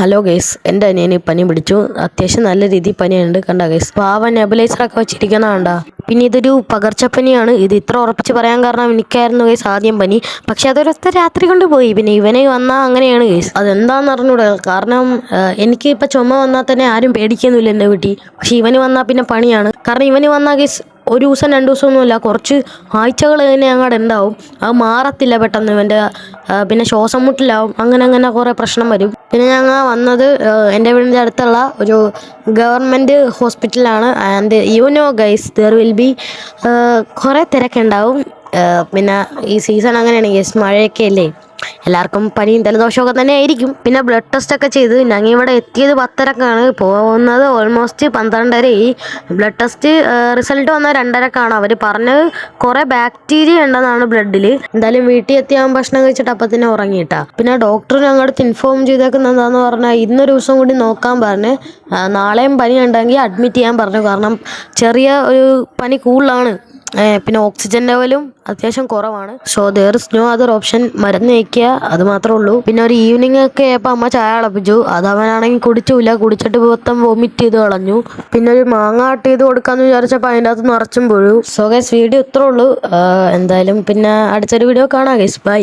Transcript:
Hello guys എന്റെ അനിയന് പനി പിടിച്ചു. അത്യാവശ്യം നല്ല രീതിയിൽ പനിയുണ്ട്. കണ്ട ഗൈസ് പാവ നെബുലൈസറൊക്കെ വെച്ചിരിക്കുന്ന കണ്ട? പിന്നെ ഇതൊരു പകർച്ചപ്പനിയാണ്. ഇത് ഇത്ര ഉറപ്പിച്ച് പറയാൻ കാരണം എനിക്കായിരുന്നു ഗൈസ് ആദ്യം പനി. പക്ഷെ അതൊരൊത്ത രാത്രി കൊണ്ട് പോയി. പിന്നെ ഇവനെ വന്നാൽ അങ്ങനെയാണ് ഗൈസ് അതെന്താണെന്ന് അറിഞ്ഞൂടെ? കാരണം എനിക്ക് ഇപ്പം ചുമ വന്നാൽ തന്നെ ആരും പേടിക്കുന്നില്ല എന്റെ വീട്ടിൽ പക്ഷെ ഇവന് വന്നാൽ പിന്നെ പണിയാണ്. കാരണം ഇവന് വന്നാൽ ഗൈസ് ഒരു ദിവസം രണ്ട് ദിവസമൊന്നുമില്ല കുറച്ച് ആഴ്ചകൾ തന്നെ അങ്ങോട്ട് ഉണ്ടാവും അത് മാറത്തില്ല പെട്ടെന്ന് ഇവന്റെ പിന്നെ ശ്വാസം മുട്ടിലാവും. അങ്ങനെ അങ്ങനെ കുറേ പ്രശ്നം വരും. പിന്നെ ഞങ്ങൾ വന്നത് എന്റെ വീടിന്റെ അടുത്തുള്ള ഒരു ഗവൺമെന്റ് ഹോസ്പിറ്റലാണ്. And you know guys there will be കുറേ തിരക്കുണ്ടാവും. പിന്നെ ഈ സീസൺ അങ്ങനെയാണ് ഗൈസ് മഴയൊക്കെ അല്ലേ? എല്ലാവർക്കും പനിയും ജലദോഷമൊക്കെ തന്നെ ആയിരിക്കും. പിന്നെ ബ്ലഡ് ടെസ്റ്റ് ഒക്കെ ചെയ്ത് ഞങ്ങൾ ഇവിടെ എത്തിയത് പത്തരക്കാണ്. പോകുന്നത് ഓൾമോസ്റ്റ് പന്ത്രണ്ടരയായി. ബ്ലഡ് ടെസ്റ്റ് റിസൾട്ട് വന്ന രണ്ടരക്കാണ്. അവർ പറഞ്ഞത് കുറേ ബാക്ടീരിയ ഉണ്ടെന്നാണ് ബ്ലഡിൽ എന്തായാലും വീട്ടിൽ എത്തിയാൽ ഭക്ഷണം കഴിച്ചിട്ട് അപ്പം തന്നെ ഉറങ്ങിയിട്ടാ. പിന്നെ ഡോക്ടർ ഞങ്ങളടുത്ത് ഇൻഫോം ചെയ്തേക്കുന്നത് എന്താന്ന് പറഞ്ഞാൽ ഇന്നൊരു ദിവസം കൂടി നോക്കാൻ പറഞ്ഞ് നാളെയും പനി ഉണ്ടെങ്കിൽ അഡ്മിറ്റ് ചെയ്യാൻ പറഞ്ഞു. കാരണം ചെറിയ ഒരു പനി കൂടുതലാണ്. പിന്നെ ഓക്സിജൻ ലെവലും അത്യാവശ്യം കുറവാണ്. So there is no other option മരുന്ന് കഴിക്കുക അത് മാത്രമേ ഉള്ളൂ. പിന്നെ ഒരു ഈവനിങ് ഒക്കെ ആയപ്പോൾ അമ്മ ചായ തിളപ്പിച്ചു. അത് അവനാണെങ്കിൽ കുടിച്ചില്ല കുടിച്ചിട്ട് മൊത്തം വോമിറ്റ് ചെയ്ത് കളഞ്ഞു. പിന്നെ ഒരു മാങ്ങ കട്ട് ചെയ്ത് കൊടുക്കാന്ന് വിചാരിച്ചപ്പോൾ അതിന്റെ അകത്ത് നിറച്ചും പോഴു. സോ ഗൈസ് വീഡിയോ ഇത്രേ ഉള്ളൂ. എന്തായാലും പിന്നെ അടുത്തൊരു വീഡിയോ കാണാം ഗൈസ് ബൈ